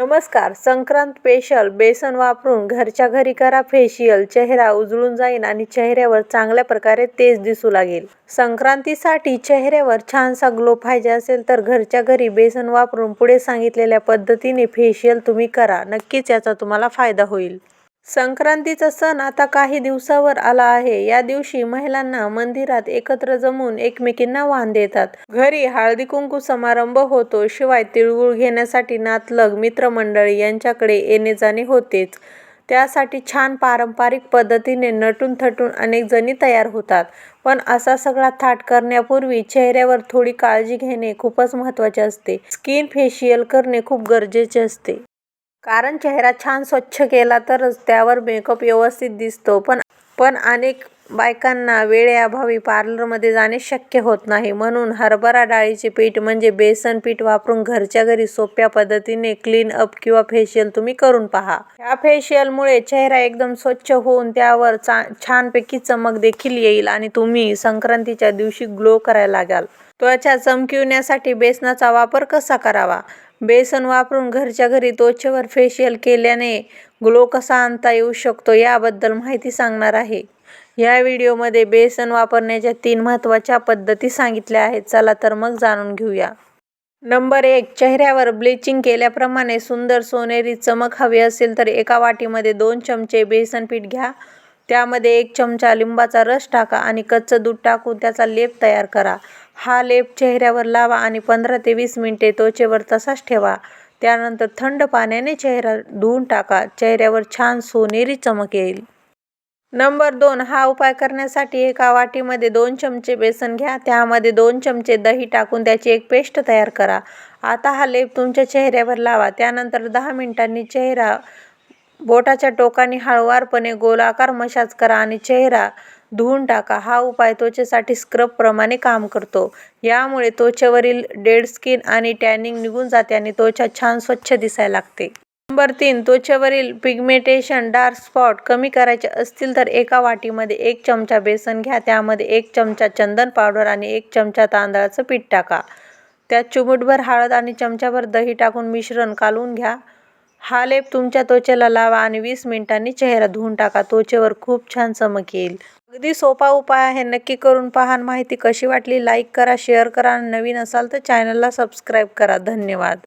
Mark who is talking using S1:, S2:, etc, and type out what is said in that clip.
S1: नमस्कार. संक्रांत स्पेशल बेसन वापरून घरच्या घरी करा फेशियल चेहरा उजळून जाईल आणि चेहऱ्यावर चांगल्या प्रकारे तेज दिसू लागेल. संक्रांतीसाठी चेहऱ्यावर छानसा ग्लो पाहिजे असेल तर घरच्या घरी बेसन वापरून पुढे सांगितलेल्या पद्धतीने फेशियल तुम्ही करा. नक्कीच याचा तुम्हाला फायदा होईल. संक्रांतीचा सण आता काही दिवसावर आला आहे. या दिवशी महिलांना मंदिरात एकत्र जमून एकमेकींना वाहन देतात. घरी हळदी कुंकू समारंभ होतो. शिवाय तिळगुळ घेण्यासाठी नातलग मित्रमंडळी यांच्याकडे येणे जाणे होतेच. त्यासाठी छान पारंपरिक पद्धतीने नटून थटून अनेक जणी तयार होतात. पण असा सगळा थाट करण्यापूर्वी चेहऱ्यावर थोडी काळजी घेणे खूपच महत्त्वाचे असते. स्किन फेशियल करणे खूप गरजेचे असते. कारण चेहरा छान स्वच्छ केला तरच त्यावर मेकअप व्यवस्थित दिसतो. पण पण अनेक बायकांना वेळेअभावी पार्लरमध्ये जाणे शक्य होत नाही. म्हणून हरभरा डाळीचे पीठ म्हणजे बेसन पीठ वापरून घरच्या घरी सोप्या पद्धतीने क्लीन अप किंवा फेशियल तुम्ही करून पहा. ह्या फेशियलमुळे चेहरा एकदम स्वच्छ होऊन त्यावर चा छानपैकी चमक देखील येईल आणि तुम्ही संक्रांतीच्या दिवशी ग्लो करायला लागाल. त्वचा चमकिवण्यासाठी बेसनाचा वापर कसा करावा? बेसन वापरून घरच्या घरी त्वचेवर फेशियल केल्याने ग्लो कसा आणता येऊ शकतो याबद्दल माहिती सांगणार आहे. या व्हिडिओमध्ये बेसन वापरण्याच्या तीन महत्त्वाच्या पद्धती सांगितल्या आहेत. चला तर मग जाणून घेऊया. नंबर एक चेहऱ्यावर ब्लिचिंग केल्याप्रमाणे सुंदर सोनेरी चमक हवी असेल तर एका वाटीमध्ये दोन चमचे बेसन पीठ घ्या. त्यामध्ये एक चमचा लिंबाचा रस टाका आणि कच्चं दूध टाकून त्याचा लेप तयार करा. हा लेप चेहऱ्यावर लावा आणि पंधरा ते वीस मिनिटे त्वचेवर तसाच ठेवा. त्यानंतर थंड पाण्याने चेहरा धुवून टाका. चेहऱ्यावर छान सोनेरी चमक येईल. नंबर दोन हा उपाय करण्यासाठी एका वाटीमध्ये दोन चमचे बेसन घ्या. त्यामध्ये दोन चमचे दही टाकून त्याची एक पेस्ट तयार करा. आता हा लेप तुमच्या चेहऱ्यावर लावा. त्यानंतर दहा मिनिटांनी चेहरा बोटाच्या टोकाने हळुवारपणे गोलाकार मशाज करा आणि चेहरा धुवून टाका. हा उपाय त्वचेसाठी स्क्रबप्रमाणे काम करतो. यामुळे त्वचेवरील डेड स्किन आणि टॅनिंग निघून जाते आणि त्वचा छान स्वच्छ दिसायला लागते. नंबर तीन त्वचेवरील पिगमेंटेशन डार्क स्पॉट कमी करायचे असतील तर एका वाटीमध्ये एक चमचा बेसन घ्या. त्यामध्ये एक चमचा चंदन पावडर आणि एक चमचा तांदळाचं पीठ टाका. त्यात चिमूटभर हळद आणि चमचाभर दही टाकून मिश्रण कालवून घ्या. हा लेप तुमच्या त्वचेला लावा आणि वीस मिनिटांनी चेहरा धुवून टाका. त्वचेवर खूप छान चमक येईल. अगदी सोपा उपाय आहे. नक्की करून पहा माहिती कशी वाटली. लाईक करा शेअर करा आणि नवीन असाल तर चॅनलला सबस्क्राईब करा. धन्यवाद.